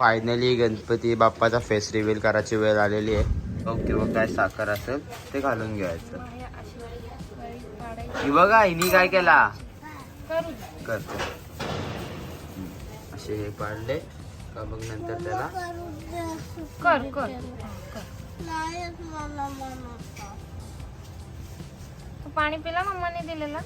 Finally Ganpati बाप्पाचा face reveal करायची वेळ आलेली आहे. ओके मग काय साखर असेल ते घालून घ्यायचं. बघा हिनी काय केला? करतो. असे हे पाडले. का मग नंतर त्याला? कर कर. तू पाणी पिला मम्माने दिलेला?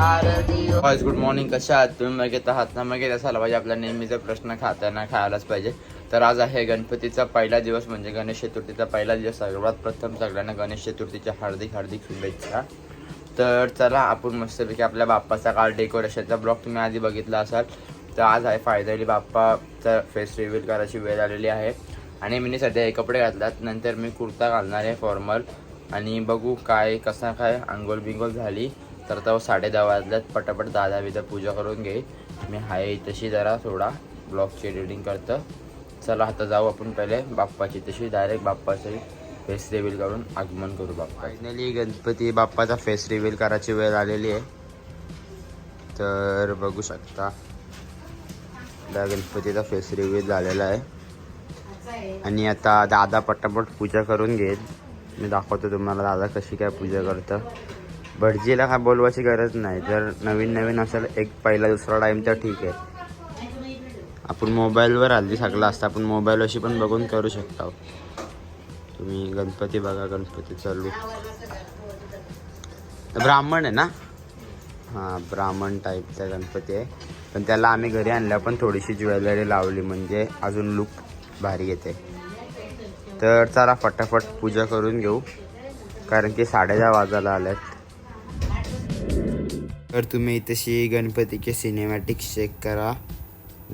गुड मॉर्निंग कशा आहात? तुम्ही मगेत आहात? ना मगेत असायला पाहिजे आपला नेहमीचा प्रश्न खाताना खायलाच पाहिजे. तर आज आहे गणपतीचा पहिला दिवस म्हणजे गणेश चतुर्थीचा पहिला दिवस. सर्वात प्रथम सगळ्यांना गणेश चतुर्थीच्या हार्दिक हार्दिक शुभेच्छा. तर चला आपण मस्तपैकी आपल्या बाप्पाचा काल डेकोरेशनचा ब्लॉग तुम्ही आधी बघितला असाल. तर आज आहे फायनली बाप्पाचा फेस रिव्हील करायची वेळ आलेली आहे. आणि मी सध्या हे कपडे घातलात नंतर मी कुर्ता घालणार आहे फॉर्मल आणि बघू काय कसा काय आंघोळ बिंगोल झाली. तर तो साडे दहा वाजल्यात पटापट दादा विदा पूजा करून घे. मी आहे तशी जरा थोडा ब्लॉगची एडिटिंग करतं. चला आता जाऊ आपण पहिले बाप्पाची तशी डायरेक्ट बाप्पाची फेस रिव्हील करून आगमन करू बाप्पा. फायनली गणपती बाप्पाचा फेस रिव्हील करायची वेळ आलेली आहे. तर बघू शकता त्या गणपतीचा फेस रिव्हील झालेला आहे. आणि आता दादा पटापट पूजा करून घेईल. मी दाखवतो तुम्हाला दादा कशी काय पूजा करतं. भटजीला काय बोलवायची गरज नाही. जर नवीन नवीन असेल एक पहिला दुसरा टाईम तर ठीक आहे. आपण मोबाईलवर आली सगळं असतं. आपण मोबाईल अशी पण बघून करू शकता. तुम्ही गणपती बघा गणपती चालू. ब्राह्मण आहे ना? हां ब्राह्मण टाईपचा गणपती आहे. पण त्याला आम्ही घरी आणल्या पण थोडीशी ज्वेलरी लावली. म्हणजे अजून लुक भारी येते. तर चला फटाफट पूजा करून घेऊ. कारण की साडेदहा वाजायला आल्यात तर तुम्ही तशी गणपतीचे सिनेमॅटिक चेक करा.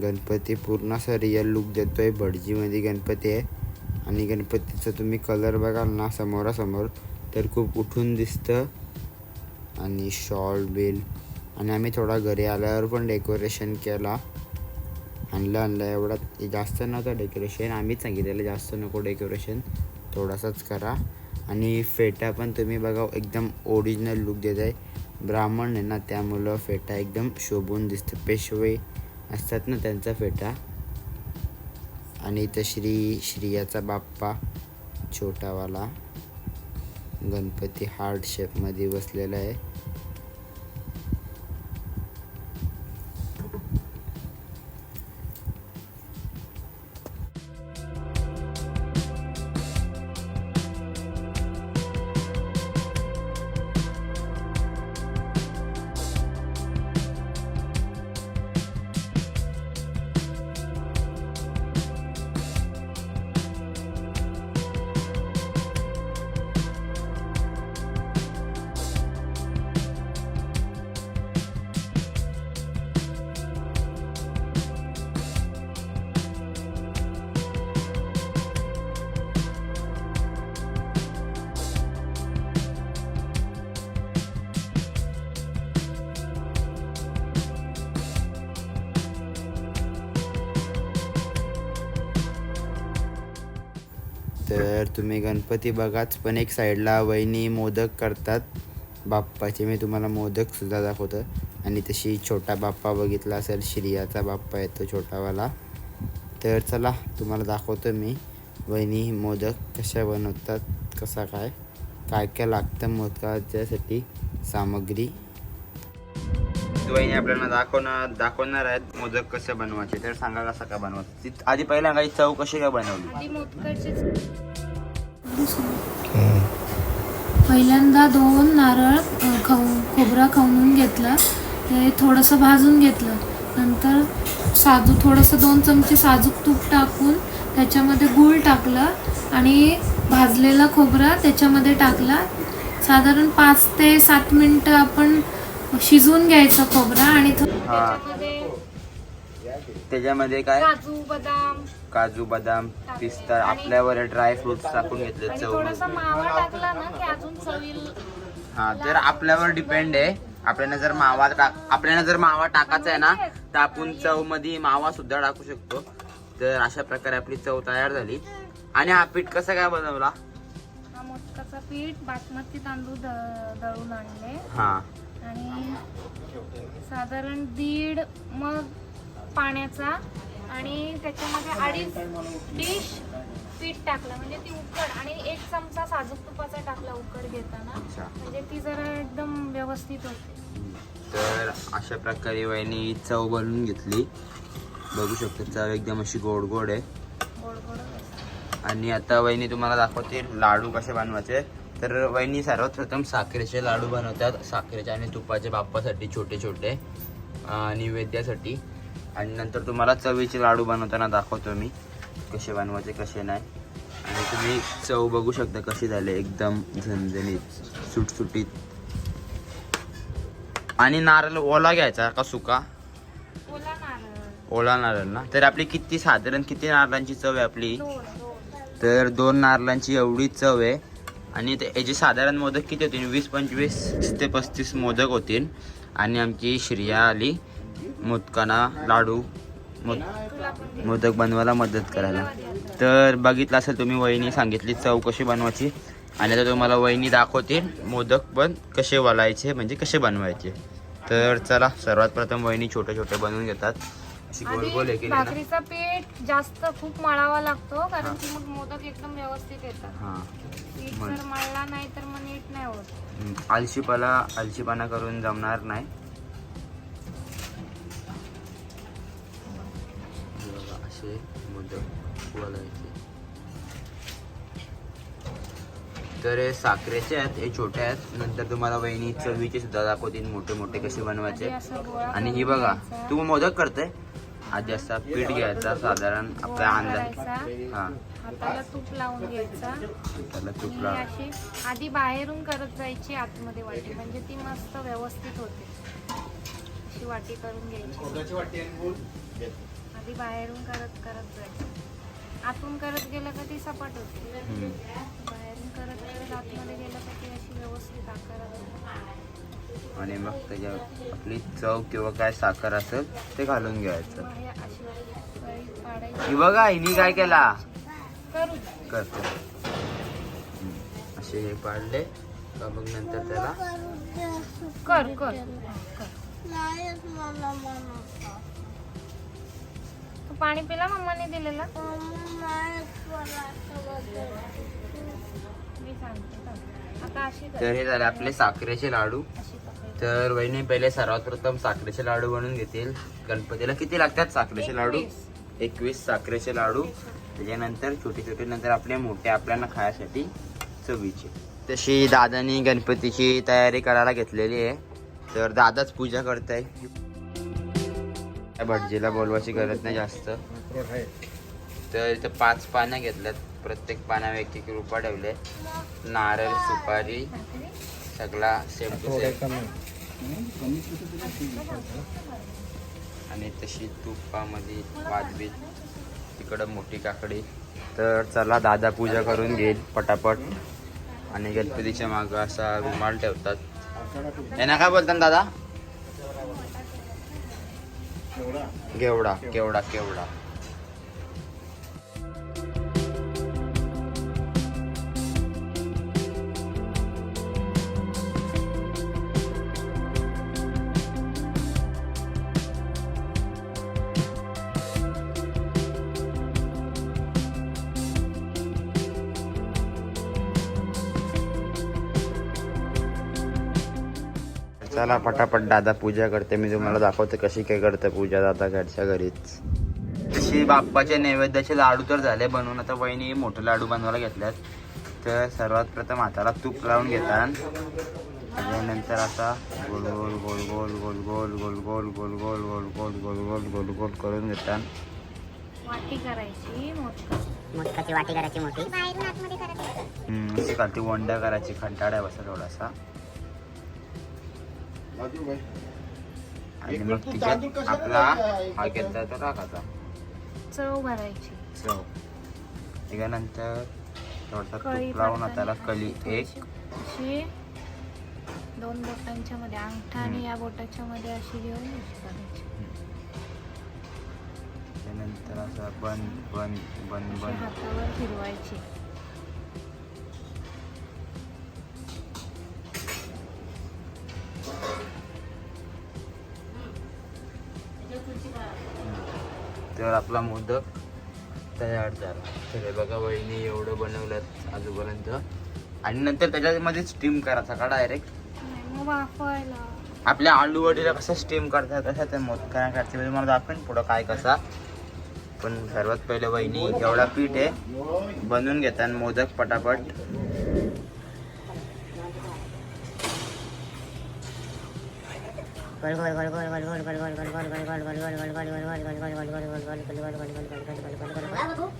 गणपती पूर्ण असा रिअल लुक आहे भटजीमध्ये गणपती आहे. आणि गणपतीचा तुम्ही कलर बघाल ना समोरासमोर तर खूप उठून दिसतं. आणि शॉल बिल आणि आम्ही थोडा घरी आल्यावर पण डेकोरेशन केला. आणलं आणलं. एवढा जास्त नव्हतं डेकोरेशन आम्हीच सांगितलेलं जास्त नको डेकोरेशन थोडासाच करा. आणि फेटा पण तुम्ही बघा एकदम ओरिजिनल लुक देत आहे ब्राह्मण आहे ना त्यामुळं फेटा एकदम शोभून दिसतं. पेशवे असतात ना त्यांचा फेटा. आणि इथं श्री श्रियाचा बाप्पा छोटावाला. गणपती हार्ट शेपमध्ये बसलेला आहे. तुम्ही गणपती बघाच पण एक साईडला वहिनी मोदक करतात. बाप्पाचे मी तुम्हाला मोदकसुद्धा दाखवतो. आणि तशी छोटा बाप्पा बघितला असेल श्रियाचा बाप्पा येतो छोटावाला. तर चला तुम्हाला दाखवतो मी. वहिनी मोदक कशा बनवतात कसा काय काय काय लागतं मोदकाच्यासाठी सामग्री. वहिनी आपल्याला दाखवणार दाखवणार आहेत मोदक कसे बनवायचे. तर सांगा कसं का बनवायचं. आधी पहिला काही चव कशी काय बनवली? पहिल्यांदा दोन नारळ खाऊ खोबरा खाऊन घेतला ते थोडंसं भाजून घेतलं. नंतर साजू थोडंसं दोन चमचे साजूक तूप टाकून त्याच्यामध्ये गूळ टाकला आणि भाजलेला खोबरा त्याच्यामध्ये टाकला. साधारण पाच ते सात मिनटं आपण शिजवून घ्यायचं खोबरा आणि थो- त्याच्यामध्ये त्याच्यामध्ये काय? काजू बदाम. काजू बदाम पिस्ता आपल्यावर ड्राय फ्रुट्स टाकून घेतले आणि चव थोडासा मावा टाकला ना की अजून चवील हा तर आपल्यावर डिपेंड आहे. आपल्याला जर मावा टाक आपल्याला जर मावा टाकायचा आहे ना तर आपण चवमध्ये मावा सुद्धा टाकू शकतो. तर अशा प्रकारे आपली चव तयार झाली. आणि हा पीठ कसा काय बनवला? हा मोदकाचा पीठ बासमती तांदूळ द- दळून आणले. हा. आणि साधारण दीड मग पाण्याचा आणि त्याच्यामध्ये अडीच डिश पीठ टाकलं म्हणजे ती उकड आणि एक चमचा साजूक तुपाचा टाकला उकड घेताना. म्हणजे ती जरा एकदम व्यवस्थित होते. तर अशा प्रकारे वहिनी चव बनवून घेतली. बघू शकतो चव एकदम अशी गोड गोड आहे. गोड गोड आणि आता वहिनी तुम्हाला दाखवते लाडू कसे बनवायचे. तर वहिनी सर्वात प्रथम साखरेचे लाडू बनवतात. साखरेचे आणि तुपाच्या बाप्पासाठी छोटे छोटे नैवेद्यासाठी. आणि नंतर तुम्हाला चवीचे लाडू बनवताना दाखवतो मी. कसे बनवायचे कसे नाही. आणि तुम्ही चव बघू शकता कशी झाले. एकदम झणझणीत सुटसुटीत. आणि नारळ ओला घ्यायचा का सुका? ओला नारळ. ना? तर आपली किती साधारण किती नारळांची चव आहे आपली? तर दोन नारळांची एवढी चव आहे. आणि ते- याचे साधारण मोदक किती होतील? वीस पंचवीस ते पस्तीस मोदक होतील. आणि आमची श्रिया आली. मोदकांना लाडू मोद. मोदक बनवायला मदत करायला. तर बघितलं असेल तुम्ही वहिनी सांगितली चव कशी बनवायची. आणि आता तुम्हाला वहिनी दाखवतील मोदक पण कसे वलायचे म्हणजे कसे बनवायचे. तर चला सर्वात प्रथम वहिनी छोटे छोटे बनवून घेतात. अशी गोल ना? भाकरीचा पीठ जास्त खूप मळावा लागतो कारण की मग मोदक एकदम व्यवस्थित येतात. हां. पीठ मग. जर मळला नाही तर मग नीट नाही होत. हम्म, आळशीपाला आळशीपाना करून जमणार नाही. असे मोदक बोलायचे तर हे साखरेचे आहेत हे छोटे आहेत. नंतर तुम्हाला वहिनी चवीचे सुद्धा दाखवतील मोठे मोठे कसे बनवायचे. आणि ही बघा. तू मोदक करते आधी असा पीठ घ्यायचा साधारण आपल्या अंदाज. हा. हाताला तूप लावून घ्यायचा. अशी आधी बाहेरून करत जायची आतमध्ये वाटी म्हणजे ती मस्त व्यवस्थित होते. अशी वाटी करून घ्यायची. आधी बाहेरून करत करत जायची आतून करत गेलं का ती सपाट होते. बाहेरून करत करत आतमध्ये गेलं का ती अशी व्यवस्थित आकारात होते. आणि मग त्याच्यात आपली चव किंवा काय साखर असेल ते घालून घ्यायचं हे अशी पाडायची ही बघा हिनी काय केला करू. करते हम्म. असे हे पाडले का मग नंतर त्याला कर कर तू पाणी पिला मम्माने दिलेला? मी सांगते थांब. आता अशी कर. तर हे झाले आपले साखरेचे लाडू. तर वहिनी पहिले सर्वात प्रथम साखरेचे लाडू बनवून घेतील. गणपतीला किती लागतात साखरेचे लाडू? एकवीस. साखरेचे लाडू. त्याच्यानंतर छोटे छोटे नंतर आपले मोठे आपल्याला खायसाठी चवीचे. तशी दादानी गणपतीची तयारी करायला घेतलेली आहे. तर दादाच पूजा करताय. त्या भटजीला बोलवायची गरज नाही जास्त. तर इथं पाच पानं घेतल्यात. प्रत्येक पानावर एक एक रुपया ठेवले. नारळ सुपारी सगळा सेम टू सेम. आणि तशी तुपामध्ये वाजवी. तिकडं मोठी काकडी. तर चला दादा पूजा करून घेईल पटापट. आणि गणपतीच्या मागं असा रुमाल ठेवतात. यांना काय बोलतात दादा. केवडा केवडा केवडा चला पटापट दादा पूजा करते मी तुम्हाला दाखवते कशी काय करते पूजा दादा घरच्या घरीच तशी बाप्पाचे नैवेद्याचे लाडू तर झाले बनवून आता वहिनी मोठे लाडू बनवायला घेतल्यात तर सर्वात प्रथम हाताला तूप लावून घेतात त्याच्यानंतर आता गोल गोल गोल गोल गोल गोल गोल गोल गोल गोल गोल गोल गोल गोल गोल गोल करून घेतात वाटी करायची मोठं वाटी करायची मोठी हम्म, अशी खालती वंडा करायची खंटाळा बसा थोडासा आणि मग तिच्यात आपला हा घेतला तो टाकायचा चव भरायची. चव. त्याच्यानंतर थोडासा कळी तूप लावून त्याला कली एक. अशी. दोन बोटांच्या मध्ये अंगठा आणि या बोटाच्या मध्ये अशी घेऊन करायची. त्यानंतर असं बन बन बन बन. हातावर फिरवायची. तर आपला मोदक तयार झाला. तर हे बघा वहिनी एवढं बनवलं आजूपर्यंत. आणि नंतर त्याच्यामध्ये स्टीम करायचा का डायरेक्ट आपल्या आलू वडीला कसं स्टीम करतात तसं ते मोदकाला करते म्हणजे मला दाखवेन पुढं काय कसा. पण सर्वात पहिले वहिनी एवढा पीठ आहे. बनवून घेतात मोदक पटापट.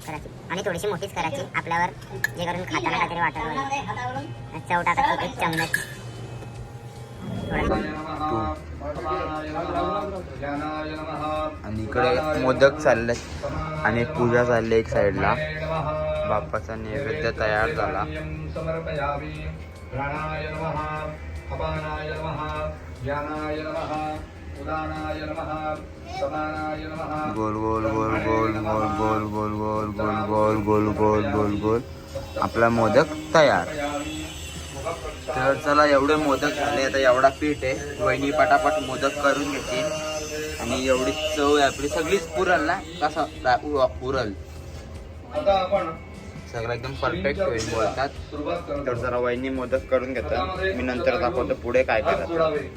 करायची. आणि थोडीशी मोठीच करायची. आपल्यावर जे करून खाताना काहीतरी वाटत चव टाकायची एक चम्मच आणि इकडे मोदक चालले आणि पूजा चालली एक साईडला. बाप्पाचा नैवेद्य तयार झाला. नमः ज्ञानाय उदानाय नमः समानाय नमः। गोल गोल गोल गोल गोल गोल गोल गोल गोल गोल गोल गोल गोल गोल। आपला मोदक तयार। तर चला एवढे मोदक झाले. आता एवढा पीठ आहे. वहिनी पटापट मोदक करून घेतील. आणि एवढी चव आहे आपली. सगळीच पुरल ना? कसा? पुरल. आता आपण सगळं एकदम परफेक्ट होईल बोलतात. तर जरा वहिनी मोदक करून घेतात. मी नंतर दाखवतो पुढे काय जोडावे.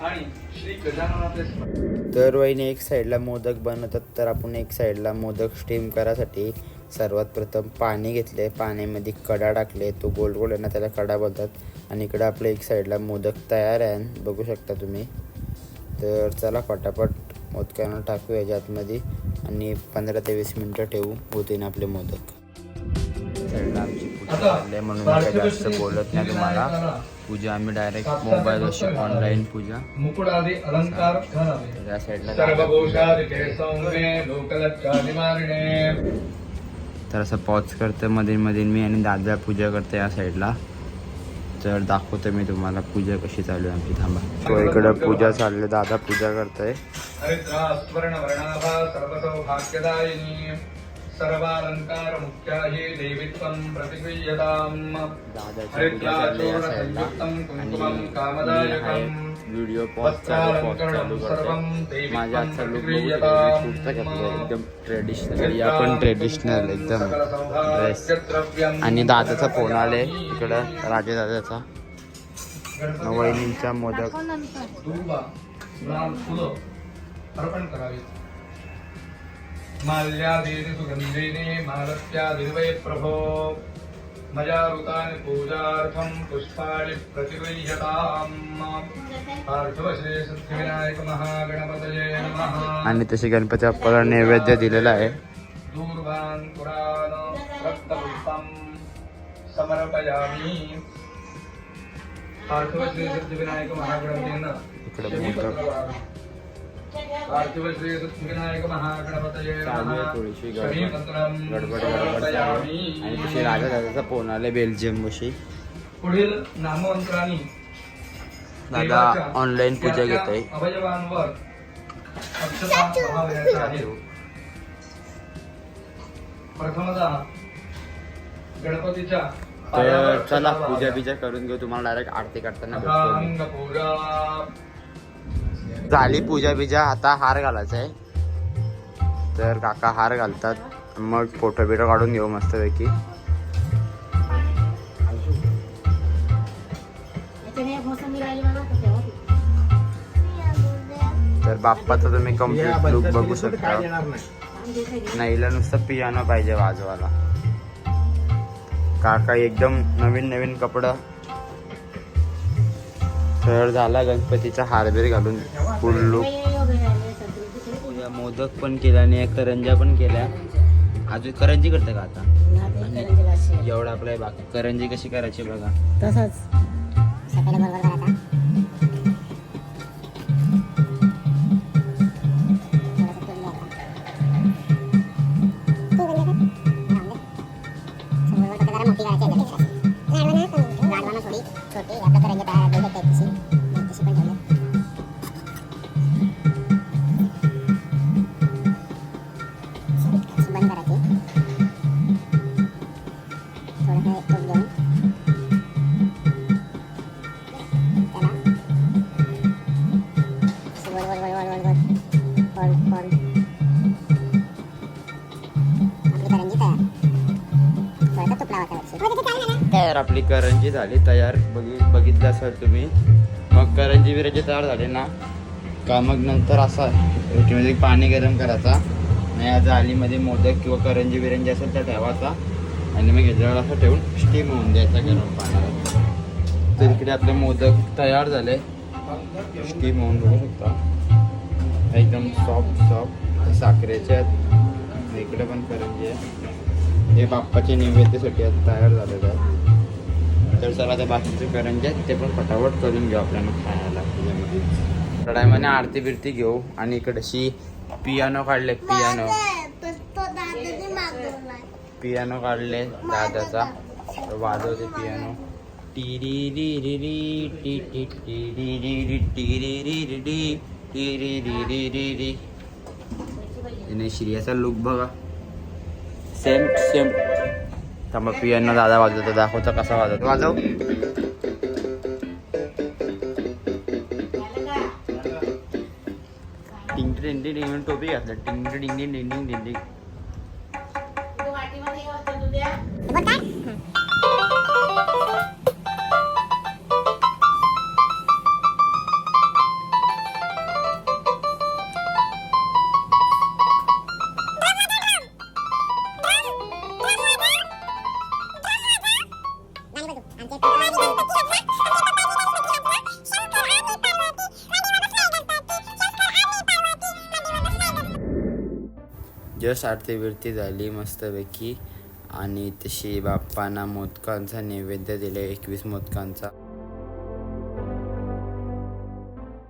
आणि श्री गजाननाचे तर वहिनी एक साईडला मोदक बनवतात तर आपण एक साईडला मोदक स्टीम करायसाठी सर्वात प्रथम पाणी घेतले. पाण्यामध्ये कडा टाकले तो गोल गोल आहे ना त्याला कडा बोलतात. आणि इकडे आपल्या एक साईडला मोदक तयार आहे बघू शकता तुम्ही. तर चला पटापट मोदकांना टाकू याच्या आतमध्ये आणि पंधरा ते वीस मिनटं ठेवू होतील आपले मोदक. साईडला आमचे आहे म्हणून मी काही जास्त बोलत नाही तुम्हाला. पूजा आम्ही डायरेक्ट मोबाईलवरची ऑनलाईन पूजा. या साईडला तर असं पॉज करतं मध्ये मध्ये मी आणि दादा पूजा करते या साईडला तर दाखवतो मी तुम्हाला पूजा कशी चालू आहे आमची. थांबा. तो इकडं पूजा चालली दादा पूजा करतोय. सर्वालंकार मुख्याहे नैवित्वं प्रतिगृह्यताम्। हरिद्रा चूर्ण संयुक्तं व्हिडिओ पॉजचालंकरणं एकदम ट्रेडिशनल एकदम आणि दादाचा फोन आले इकडं राजे दादाचा वहिनींचा मोदक. अर्पण करावे माल्यादीनि सुगन्धिनि मालस्यादिर्वै प्रभो। मया ऋतानि पुष्पाणि प्रतिगृह्यताम्। पार्थवशेषविनायकमहागणपतये नमः। आणि तसे गणपती आपल्याला नैवेद्य दिलेला आहे. दूर्भान् पुराण रक्तपुष्पं समर्पयामि। पार्थवशेषविनायकमहागणपतेन इकडे गडबड गडबड आणि तशी राजा दादाचा फोन आले बेल्जियम बशी पुढील नामवंतराणी दादा ऑनलाईन पूजा घेत आहे. तर चला पूजा बिजा करून घेऊ. तुम्हाला डायरेक्ट आरती करताना झाली पूजा बिजा आता हार घालायचा आहे तर काका हार घालतात. मग फोटो बिटो काढून घेऊ मस्तपैकी. तर बाप्पाचा तुम्ही कंप्लीट लुक बघू शकता. नाहीला नुसतं पियानो पाहिजे वाजवायला काका एकदम नवीन नवीन कपडं तर झाला गणपतीचा हारबीर घालून फुल लुक या मोदक पण केला आणि करंजा पण केल्या. अजून करंजी करते का आता? एवढा आपल्या बाकी. करंजी कशी करायची बघा. तसंच. तर आपली करंजी झाली तयार. बघी बघितलं असाल तुम्ही. मग करंजी बिरंजी तयार झाली ना? का मग नंतर असा रोटीमध्ये पाणी गरम करायचा. नाही या आलीमध्ये मोदक किंवा करंजी बिरंजी असेल त्या ठेवायचा. आणि मग याच्यावर असं ठेवून स्टीम होऊन द्यायचा गरम पाण्याला. तर इकडे आपले मोदक तयार झाले. स्टीम होऊन बघू शकता. एकदम सॉफ्ट सॉफ्ट साखरेचे आहेत. इकडे पण करंजी आहे. हे बाप्पाचे नैवेद्यासाठी आज तयार झालेलं आहे. तर चला त्या बाकीचे करंजे ते पण फटाफट करून घेऊ आपल्याला खायला. त्याच्यामध्ये कडायमाने आरती बिरती घेऊ आणि इकडशी पियानो काढले पियानो. पियानो काढले दादाचा. वाजवते पियानो. टिरी श्रियाचा लुक बघा. सेम सेम थांबा पियानो दादा वाजवतो दाखवतो कसा वाजवतो वाजव टिंग टिंग टिंग टिंग टोपी घातलं टिंग टिंग टिंग टिंग टिंग टिंग जस्ट आरती बिरती झाली मस्तपैकी. आणि तशी बाप्पांना मोदकांचा नैवेद्य दिले एकवीस मोदकांचा.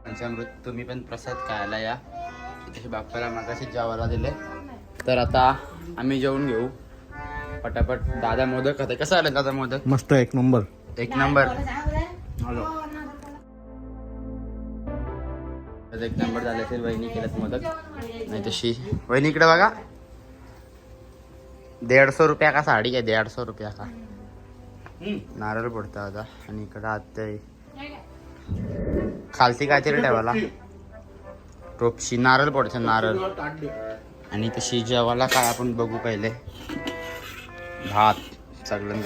पंचामृत तुम्ही पण प्रसाद खायला या. तसे बाप्पाला मागाशी जेवायला दिले तर आता आम्ही जेवून घेऊ. पटापट दादा मोदक खाते. कसं आलं दादा मोदक? मस्त एक नंबर. एक नंबर. हॅलो. तर एक नंबर झाले असेल वहिनी केलं मदत. नाही तशी वहिनी इकडे बघा. दीडशे रुपया का साडी आहे दीडशे रुपया का? नारळ पडतो आता. आणि इकडं आत खालती काहीतरी ठेवायला. टोपशी नारळ पडतं नारळ. आणि तशी जेवायला काय आपण बघू पहिले. भात सगळं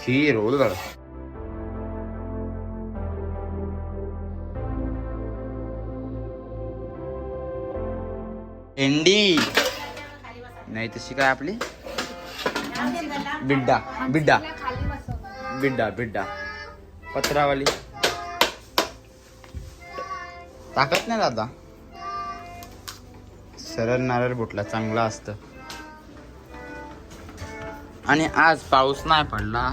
खीर होल भेंडी नाही तशी काय आपली? बिड्डा बिड्डा. बिड्डा बिड्डा. पत्रावाली. ताकत नाही दादा. सरळ नारळ बुटला चांगला असतं. आणि आज पाऊस नाही पडला.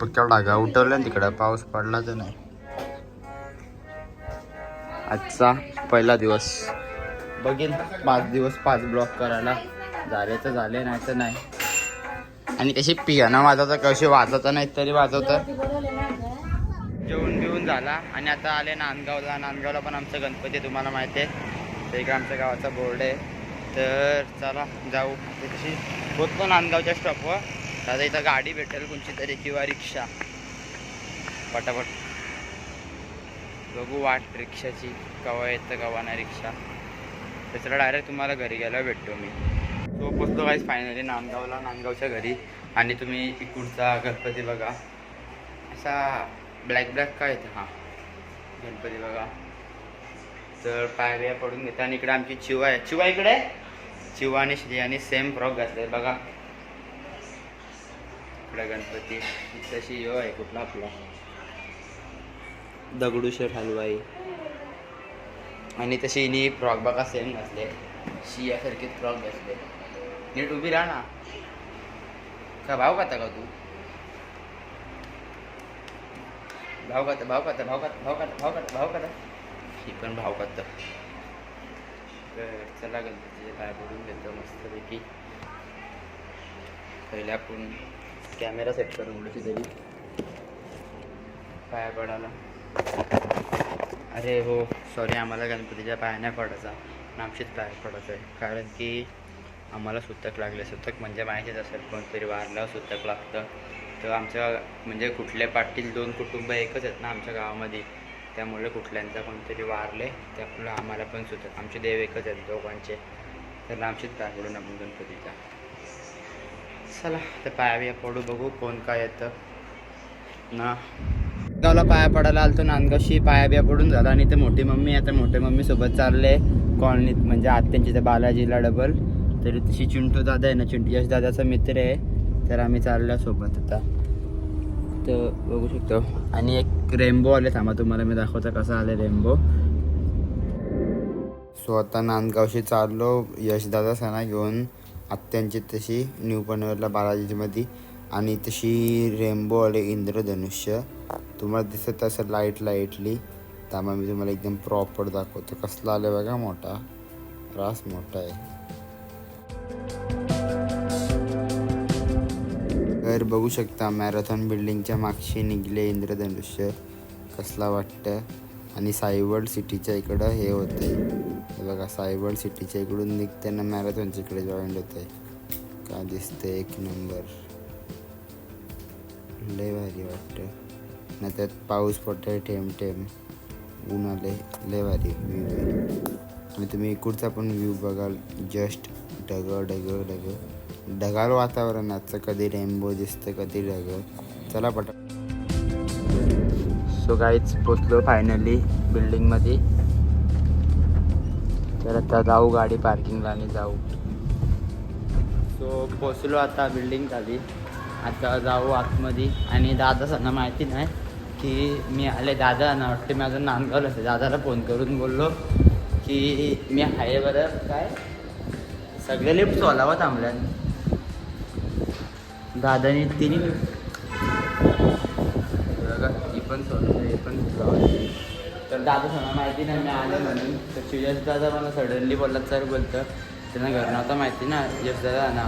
पक्क्या डागा उठवल्या ना तिकडं पाऊस पडला तर नाही. आजचा पहिला दिवस. बघीन पाच दिवस पाच ब्लॉक करायला. झाले तर झाले नाही तर नाही. आणि कशी पियानं वाजवता कशी वाजवता नाही तरी वाजवतं. जेवण बिवून झाला. आणि आता आले नांदगावला. नांदगावला पण आमचं गणपती तुम्हाला माहिती आहे. ते इकडे आमच्या गावाचा बोर्ड आहे. तर चला जाऊ. कशी होतो नांदगावच्या स्टॉपवर आता इथं गाडी भेटेल कोणची तरी किंवा रिक्षा. पटापट. बघू वाट रिक्षाची कवा येतं कवा नाही रिक्षा. त्याच्याला डायरेक्ट तुम्हाला घरी गेल्यावर भेटतो मी. तो पोचतो काहीच फायनली नांदगावला नांदगावच्या घरी. आणि तुम्ही इकडचा गणपती बघा. असा ब्लॅक ब्लॅक काय येतं? हां. गणपती बघा. तर पायऱ्या पडून घेतात आणि इकडे आमची चिवा आहे. चिवा इकडे? चिवा आणि श्रियाने सेम फ्रॉक घातले बघा. इकडे गणपती. तशी यो आहे कुठला आपला. दगडूशेठ हलवाई. आणि तशी हिनी फ्रॉक बघा सेम घातले. शियासारखे फ्रॉक घातले. नीट उभी राहा ना. का भाव खाता का तू? भाव खाता भाव खाता भाव खाता भाव खाता भाव खाता भाव खाता. ही पण भाव खाता. चला गणपतीचे पाय पडून घेतो मस्तपैकी. पहिले आपण कॅमेरा सेट करून कुठे तरी. पाया पडायला. अरे हो सॉरी आम्हाला गणपतीच्या पाया नाही पडायचा. नामशीत पाय पडत आहे कारण की आम्हाला सुतक लागले. सुतक म्हणजे माहितीच असेल कोणतरी वारल्यावर सुतक लागतं. तर आमच्या म्हणजे कुठल्या पाटील दोन कुटुंब एकच आहेत ना आमच्या गावामध्ये. त्यामुळे कुठल्यांचा कोणतरी वारले त्यामुळे आम्हाला पण सुतक. आमचे देव एकच आहेत दोघांचे. तर नामशीत पाय पडून आपण गणपतीचा चला तर पाया बिया पडू बघू कोण काय येतं. ना? गावला पाया पडायला आलतो नांदगावशी पाया बिया पडून झाला आणि ते मोठी मम्मी आता मोठे मम्मी सोबत चालले कॉलनीत म्हणजे आत्यांची त्या बालाजीला डबल तरी तशी चिंटू दादा आहे ना चिंटू यश दादाचा मित्र आहे. तर आम्ही चालल्या सोबत आता. तर बघू शकतो. आणि एक रेनबो आले थांबा तुम्हाला मी दाखवतो कसं आलं रेनबो सो आता नांदगावशी चाललो यशदादा सणा घेऊन आत्यांची तशी न्यू पनवेलला बालाजीमध्ये. आणि तशी रेनबो आले इंद्रधनुष्य. तुम्हाला दिसत असं लाइट लाईटली त्यामुळे मी तुम्हाला एकदम प्रॉपर दाखवतो. कसला आलं बघा मोठा. रास मोठा आहे. घर बघू शकता मॅरेथॉन बिल्डिंगच्या मागशी निघले इंद्रधनुष्य. कसला वाटतं आणि साईवर्ल्ड सिटीच्या इकडं हे होते आहे बघा साईवर्ल्ड सिटीच्या इकडून निघताना मॅरेथॉनच्या इकडे जॉईंट आहे का दिसते एक नंबर लय भारी वाटतं ना त्यात पाऊस पडतोय ठेम ठेम ऊन आले लय भारी व्ह्यू आणि तुम्ही इकडचा पण व्ह्यू बघाल जस्ट ढग ढग ढग. ढगाळ वातावरण आजचं कधी रेनबो दिसतं कधी ढग. चला पटा सो गाईच पोचलो फायनली बिल्डिंगमध्ये तर आता जाऊ गाडी पार्किंगला आणि जाऊ. सो पोचलो आता बिल्डिंग खाली. आता जाऊ आतमध्ये आणि दादा सांगा माहिती नाही. की मी आले दादा ना वाटते मी अजून नांदगावला आहे दादाला फोन करून बोललो की मी आहे बरं काय? सगळे लिफ्ट सोलावं थांबल्या हो दादानी तिने बघा ही पण सोडलं हे पण तर दादा सांगा माहिती नाही मी आलं म्हणून. तर शिवजास दादा मला सडनली बोलला सर बोलतं. त्यांना घर नव्हता माहिती ना यश दादा ना.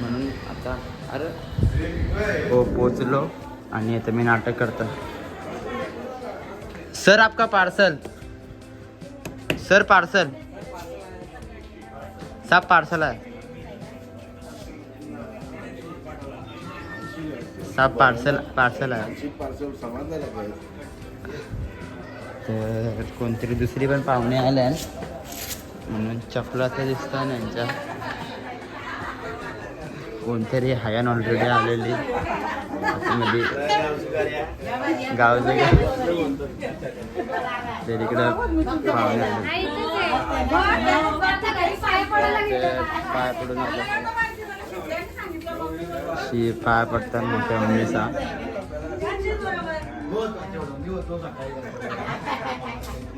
म्हणून आता अरे हो पोचलो आणि आता मी नाटक करतो. सर आपका पार्सल। Sir parcel. सब पार्सल है। सब पार्सल पार्सल आहे तर कोणतरी दुसरी पण पाहुणे आल्या म्हणून चपला तर दिसत ना यांच्या कोणतरी हायन ऑलरेडी आलेली. आतमध्ये गावचे तर इकडं पाहुणे आले पाय पडून शी पाय पडतात मोठ्या मम्मीचा.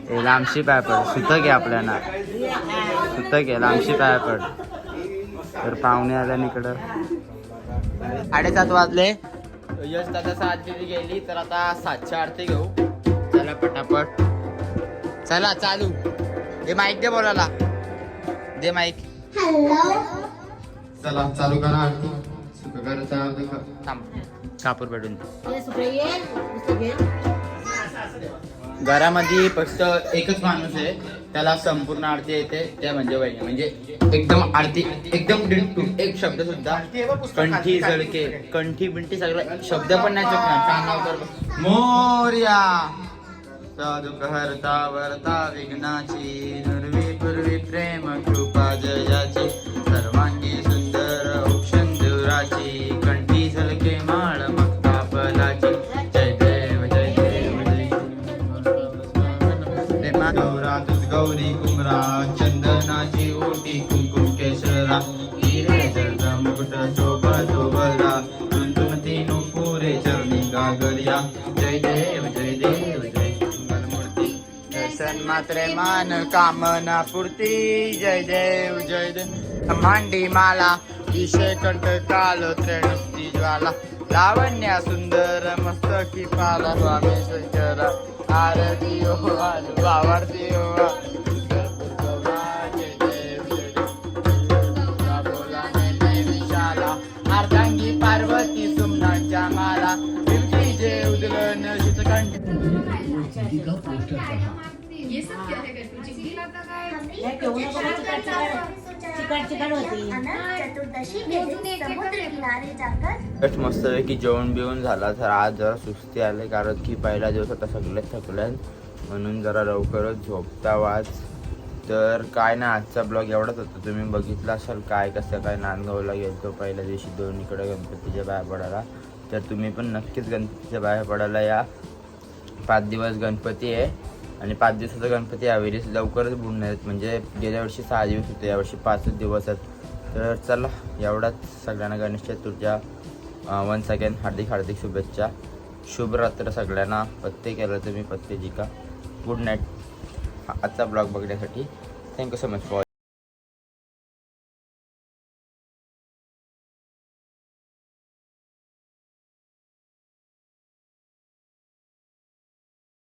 ते लांबशी पाय पड. सुतक घे आपल्याला. सुतं घे लांबशी पाय पड. तर पाहुणे आल्या इकडं. साडेसात वाजले. यश दादा सात दिली गेली तर आता सातशे आरती घेऊ. चला पटापट. चला चालू. दे माईक दे बोलायला. दे माईक चला चालू करा आरती. थांब. कापूर पेटून. घरामध्ये फक्त एकच माणूस आहे. त्याला संपूर्ण आरती येते त्या म्हणजे वहिनी म्हणजे एकदम आरती एकदम डिंटू एक शब्द सुद्धा कंठी जळके कंठी बिंटी सगळं शब्द पण नाही चुकणार मोर्या साधुक हरता वरता विघ्नाची नुर्वी पूर्वी प्रेम कृपा जयाची. गौरी कुमरा चंदनाची ओटी कुंकुम केशरा हिरे जर्द मुकुट शोभा शोभला तुंतुमती नुपुरे चरणी गागरिया। जय देव जय देव जय मंगलमूर्ती। दर्शन मात्रे मान कामना पूर्ती। जय देव जय देव। मांडी माला विषय कंठ काल त्रेणुक्ती ज्वाला। लावण्या सुंदर मस्तकी पाला स्वामी शंकरा आरती हो आरती हो।, हो, हो। कांड बट मस्तपैकी जेवण बिवून झाला तर आज जरा सुस्ती आले कारण की पहिला दिवस आता सगळे थकल्यात म्हणून जरा लवकरच झोपता वाच तर काय ना आजचा ब्लॉग एवढाच होता. तुम्ही बघितला असाल काय कसं काय नांदगावला गेलतो पहिल्या दिवशी दोन्हीकडे गणपतीच्या बाहेर पडायला. तर तुम्ही पण नक्कीच गणपतीच्या बाहेर पडायला या. पाच दिवस गणपती आहे. आणि पाच दिवसाचा गणपती यावेळेस लवकरच बुडणार आहेत. म्हणजे गेल्या वर्षी सहा दिवस होते यावर्षी पाचच दिवस आहेत. तर चला एवढाच सगळ्यांना गणेश चतुर्थीच्या वन सेकंड हार्दिक हार्दिक शुभेच्छा. शुभ रात्र सगळ्यांना. पत्ते केलं तुम्ही पत्ते जिका. गुड नाईट आजचा ब्लॉग बघण्यासाठी. Thank you so much for